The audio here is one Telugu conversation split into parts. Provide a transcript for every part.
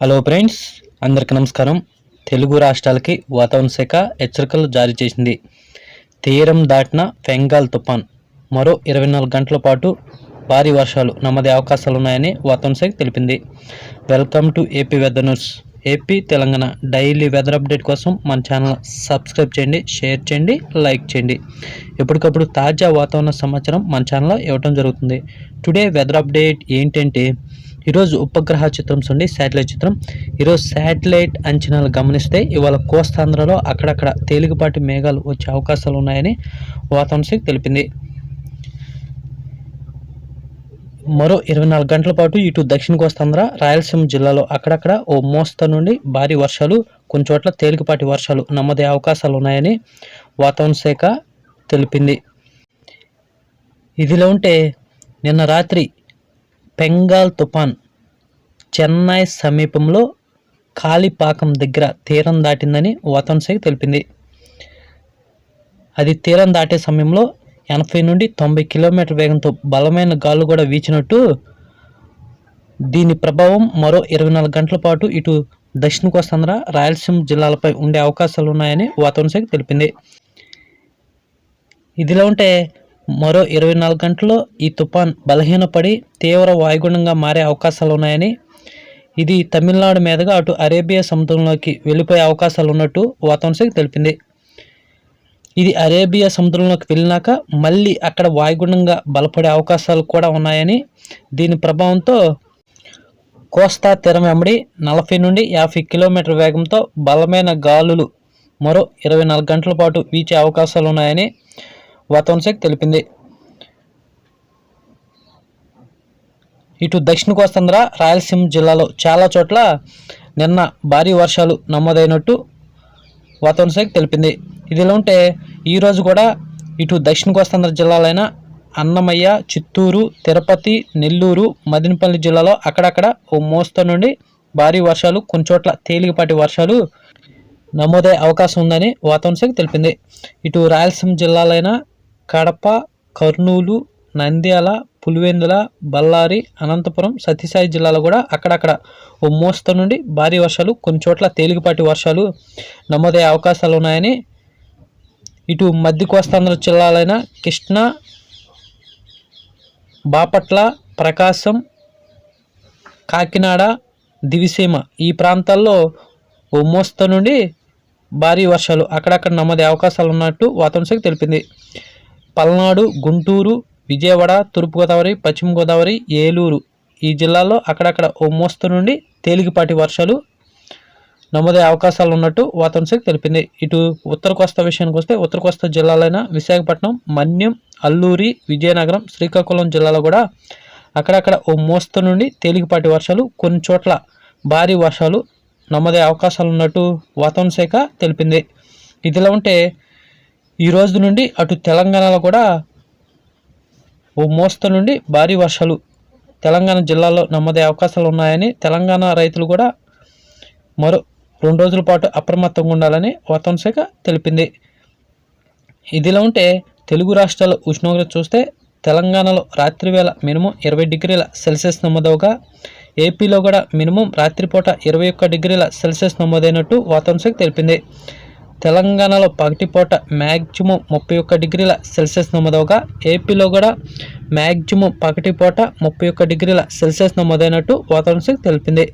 హలో ఫ్రెండ్స్ అందరికీ నమస్కారం. తెలుగు రాష్ట్రాలకి వాతావరణ శాఖ హెచ్చరికలు జారీ చేసింది. తీరం దాటిన బెంగాల్ తుఫాన్. మరో ఇరవై నాలుగు గంటల పాటు భారీ వర్షాలు నమ్మదే అవకాశాలు ఉన్నాయని వాతావరణ శాఖ తెలిపింది. Welcome to AP weather news. AP Telangana daily weather update కోసం మన ఛానల్ సబ్స్క్రైబ్ చేయండి షేర్ చేయండి లైక్ చేయండి. ఎప్పటికప్పుడు తాజా వాతావరణ సమాచారం మన ఛానల్లో ఇవ్వటం జరుగుతుంది. టుడే వెదర్ అప్డేట్ ఏంటంటే ఈరోజు ఉపగ్రహ చిత్రం చూడండి శాటిలైట్ చిత్రం. ఈరోజు శాటిలైట్ అంచనాలు గమనిస్తే ఇవాళ కోస్తాంధ్రలో అక్కడక్కడ తేలికపాటి మేఘాలు వచ్చే అవకాశాలు ఉన్నాయని వాతావరణ శాఖ తెలిపింది. మరో ఇరవై నాలుగు గంటల పాటు ఇటు దక్షిణ కోస్తాంధ్ర రాయలసీమ జిల్లాలో అక్కడక్కడ ఓ మోస్త నుండి భారీ వర్షాలు కొన్ని చోట్ల తేలికపాటి వర్షాలు నమ్మదే అవకాశాలు ఉన్నాయని వాతావరణ శాఖ తెలిపింది. ఇదిలో ఉంటే నిన్న రాత్రి బెంగాల్ తుఫాన్ చెన్నై సమీపంలో కాలిపాకం దగ్గర తీరం దాటిందని వాతావరణ తెలిపింది. అది తీరం దాటే సమయంలో ఎనభై నుండి తొంభై కిలోమీటర్ వేగంతో బలమైన గాలు కూడా వీచినట్టు దీని ప్రభావం మరో ఇరవై నాలుగు గంటల పాటు ఇటు దక్షిణ కోస్తాంధ్ర రాయలసీమ జిల్లాలపై ఉండే అవకాశాలు ఉన్నాయని వాతావరణ శాఖ తెలిపింది. ఇదిలా ఉంటే మరో ఇరవై నాలుగు గంటల్లో ఈ తుఫాన్ బలహీనపడి తీవ్ర వాయుగుణంగా మారే అవకాశాలు ఉన్నాయని ఇది తమిళనాడు మీదుగా అటు అరేబియా సముద్రంలోకి వెళ్ళిపోయే అవకాశాలు ఉన్నట్టు వాతావరణ శాఖ తెలిపింది. ఇది అరేబియా సముద్రంలోకి వెళ్ళినాక మళ్ళీ అక్కడ వాయుగుణంగా బలపడే అవకాశాలు కూడా ఉన్నాయని దీని ప్రభావంతో కోస్తా తీరం వెంబడి నలభై నుండి యాభై కిలోమీటర్ వేగంతో బలమైన గాలులు మరో ఇరవై నాలుగు గంటల పాటు వీచే అవకాశాలు ఉన్నాయని వాతావరణ శాఖ తెలిపింది. ఇటు దక్షిణ కోస్తాంధ్ర రాయలసీమ జిల్లాలో చాలా చోట్ల నిన్న భారీ వర్షాలు నమోదైనట్టు వాతావరణ శాఖ తెలిపింది. ఇదిలా ఉంటే ఈరోజు కూడా ఇటు దక్షిణ కోస్తాంధ్ర జిల్లాలైన అన్నమయ్య చిత్తూరు తిరుపతి నెల్లూరు మదినపల్లి జిల్లాలో అక్కడక్కడ ఓ మోస్త నుండి భారీ వర్షాలు కొన్ని చోట్ల తేలికపాటి వర్షాలు నమోదయ్యే అవకాశం ఉందని వాతావరణ శాఖ తెలిపింది. ఇటు రాయలసీమ జిల్లాలైన కడప కర్నూలు నంద్యాల పులివెందుల బళ్ళారి అనంతపురం సత్యసాయి జిల్లాలో కూడా అక్కడక్కడ ఓ మోస్త నుండి భారీ వర్షాలు కొన్ని చోట్ల తేలికపాటి వర్షాలు నమోదయ్యే అవకాశాలు ఉన్నాయని ఇటు మధ్య కోస్తాంధ్ర జిల్లాలైన కృష్ణా బాపట్ల ప్రకాశం కాకినాడ దివిసీమ ఈ ప్రాంతాల్లో ఓ మోస్త నుండి భారీ వర్షాలు అక్కడక్కడ నమోదే అవకాశాలు ఉన్నట్టు వాతావరణ శాఖ తెలిపింది. పల్నాడు గుంటూరు విజయవాడ తూర్పుగోదావరి పశ్చిమ గోదావరి ఏలూరు ఈ జిల్లాల్లో అక్కడక్కడ ఓ మోస్తరు నుండి తేలికపాటి వర్షాలు నమోదే అవకాశాలు ఉన్నట్టు వాతావరణ శాఖ తెలిపింది. ఇటు ఉత్తర కోస్తా విషయానికి వస్తే ఉత్తర కోస్తా జిల్లాలైన విశాఖపట్నం మన్యం అల్లూరి విజయనగరం శ్రీకాకుళం జిల్లాలో కూడా అక్కడక్కడ ఓ మోస్తరు నుండి తేలికపాటి వర్షాలు కొన్ని చోట్ల భారీ వర్షాలు నమోదే అవకాశాలు ఉన్నట్టు వాతావరణ శాఖ తెలిపింది. ఇదిలా ఉంటే ఈ రోజు నుండి అటు తెలంగాణలో కూడా ఓ మోస్తరు నుండి భారీ వర్షాలు తెలంగాణ జిల్లాలో నమ్మదే అవకాశాలు ఉన్నాయని తెలంగాణ రైతులు కూడా మరో రెండు రోజుల పాటు అప్రమత్తంగా ఉండాలని వాతావరణ శాఖ తెలిపింది. ఇదిలా ఉంటే తెలుగు రాష్ట్రాల ఉష్ణోగ్రత చూస్తే తెలంగాణలో రాత్రి వేళ మినిమం ఇరవై డిగ్రీల సెల్సియస్ నమోదవగా ఏపీలో కూడా మినిమం రాత్రిపూట ఇరవై ఒక్క డిగ్రీల సెల్సియస్ నమోదైనట్టు వాతావరణ శాఖ తెలిపింది. తెలంగాణలో పగటిపూట మ్యాక్సిమం ముప్పై ఒక్క డిగ్రీల సెల్సియస్ నమోదవగా ఏపీలో కూడా మ్యాక్సిమం పగటిపూట ముప్పై ఒక్క డిగ్రీల సెల్సియస్ నమోదైనట్టు వాతావరణ శాఖ తెలిపింది.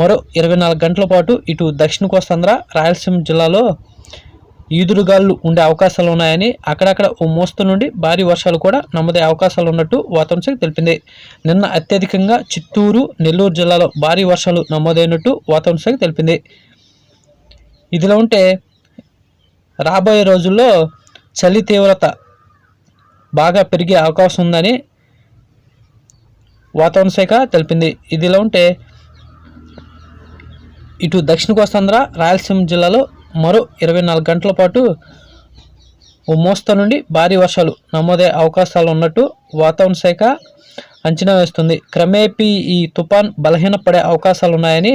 మరో ఇరవై నాలుగు గంటల పాటు ఇటు దక్షిణ కోస్తాంధ్ర రాయలసీమ జిల్లాలో ఈదురుగాలు ఉండే అవకాశాలు ఉన్నాయని అక్కడక్కడ ఓ మోస్తరు నుండి భారీ వర్షాలు కూడా నమోదే అవకాశాలు ఉన్నట్టు వాతావరణ శాఖ తెలిపింది. నిన్న అత్యధికంగా చిత్తూరు నెల్లూరు జిల్లాలో భారీ వర్షాలు నమోదైనట్టు వాతావరణ శాఖ తెలిపింది. ఇదిలో ఉంటే రాబోయే రోజుల్లో చలి తీవ్రత బాగా పెరిగే అవకాశం ఉందని వాతావరణ శాఖ తెలిపింది. ఇదిలో ఉంటే ఇటు దక్షిణ కోస్తాంధ్ర రాయలసీమ జిల్లాలో మరో ఇరవై నాలుగు గంటల పాటు ఓ మోస్తా నుండి భారీ వర్షాలు నమోదే అవకాశాలు ఉన్నట్టు వాతావరణ శాఖ అంచనా వేస్తుంది. క్రమేపీ ఈ తుఫాన్ బలహీనపడే అవకాశాలు ఉన్నాయని